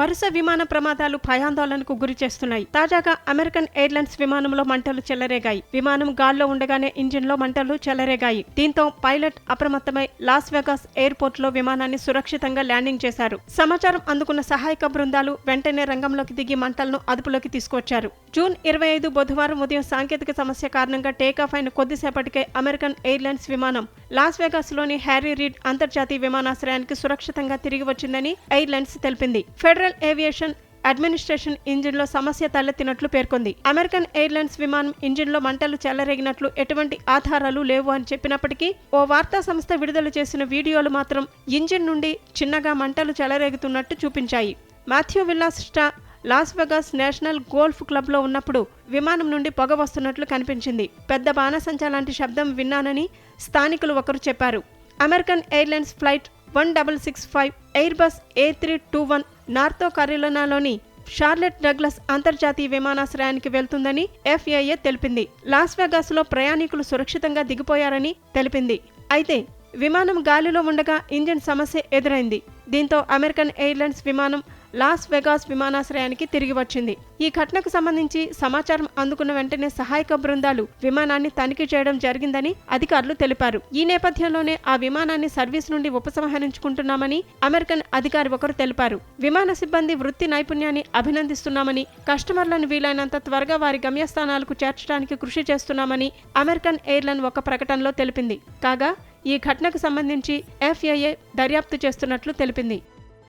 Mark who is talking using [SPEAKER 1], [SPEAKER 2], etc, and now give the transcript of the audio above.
[SPEAKER 1] వరుస విమాన ప్రమాదాలు భయాందోళనకు గురి చేస్తున్నాయి. తాజాగా అమెరికన్ ఎయిర్లైన్స్ విమానంలో మంటలు చెలరేగాయి. విమానం గాల్లో ఉండగానే ఇంజిన్లో మంటలు చెలరేగాయి. దీంతో పైలట్ అప్రమత్తమై లాస్ వెగాస్ ఎయిర్పోర్ట్లో విమానాన్ని సురక్షితంగా ల్యాండింగ్ చేశారు. సమాచారం అందుకున్న సహాయక బృందాలు వెంటనే రంగంలోకి దిగి మంటలను అదుపులోకి తీసుకొచ్చారు జూన్ ఇరవై ఐదు బుధవారం ఉదయం సాంకేతిక సమస్య కారణంగా టేకాఫ్ అయిన కొద్దిసేపటికే అమెరికన్ ఎయిర్లైన్స్ విమానం లాస్ వెగాస్లోని హ్యారీ రీడ్ అంతర్జాతీయ విమానాశ్రయానికి సురక్షితంగా తిరిగి వచ్చిందని ఎయిర్లైన్స్ తెలిపింది. ఫెడరల్ ఏవియేషన్ అడ్మినిస్ట్రేషన్ ఇంజిన్లో సమస్య తలెత్తినట్లు పేర్కొంది. అమెరికన్ ఎయిర్లైన్స్ విమానం ఇంజిన్లో మంటలు చెలరేగినట్లు ఎటువంటి ఆధారాలు లేవు అని చెప్పినప్పటికీ ఓ వార్తా సంస్థ విడుదల చేసిన వీడియోలు మాత్రం ఇంజిన్ నుండి చిన్నగా మంటలు చెలరేగుతున్నట్టు చూపించాయి. Matthew Villasta Las Vegas National Golf క్లబ్లో ఉన్నప్పుడు విమానం నుండి పొగ వస్తున్నట్లు కనిపించింది. పెద్ద బాణసంచా లాంటి శబ్దం విన్నానని స్థానికులు ఒకరు చెప్పారు. American Airlines flight one double six five Airbus A three two one North కరీలనాలోని Charlotte Douglas అంతర్జాతీయ విమానాశ్రయానికి వెళ్తుందని ఎఫ్ఏఏ తెలిపింది. లాస్ వెగాస్లో ప్రయాణికులు సురక్షితంగా దిగిపోయారని తెలిపింది. అయితే విమానం గాలిలో ఉండగా ఇంజిన్ సమస్య ఎదురైంది. దీంతో అమెరికన్ ఎయిర్లైన్స్ విమానం లాస్ వెగాస్ విమానాశ్రయానికి తిరిగి వచ్చింది. ఈ ఘటనకు సంబంధించి సమాచారం అందుకున్న వెంటనే సహాయక బృందాలు విమానాన్ని తనిఖీ చేయడం జరిగిందని అధికారులు తెలిపారు. ఈ నేపథ్యంలోనే ఆ విమానాన్ని సర్వీస్ నుండి ఉపసంహరించుకుంటున్నామని అమెరికన్ అధికారి ఒకరు తెలిపారు. విమాన సిబ్బంది వృత్తి నైపుణ్యాన్ని అభినందిస్తున్నామని కస్టమర్లను వీలైనంత త్వరగా వారి గమ్యస్థానాలకు చేర్చడానికి కృషి చేస్తున్నామని అమెరికన్ ఎయిర్లైన్ ఒక ప్రకటనలో తెలిపింది. కాగా ఈ ఘటనకు సంబంధించి ఎఫ్ఏఏ దర్యాప్తు చేస్తున్నట్లు తెలిపింది.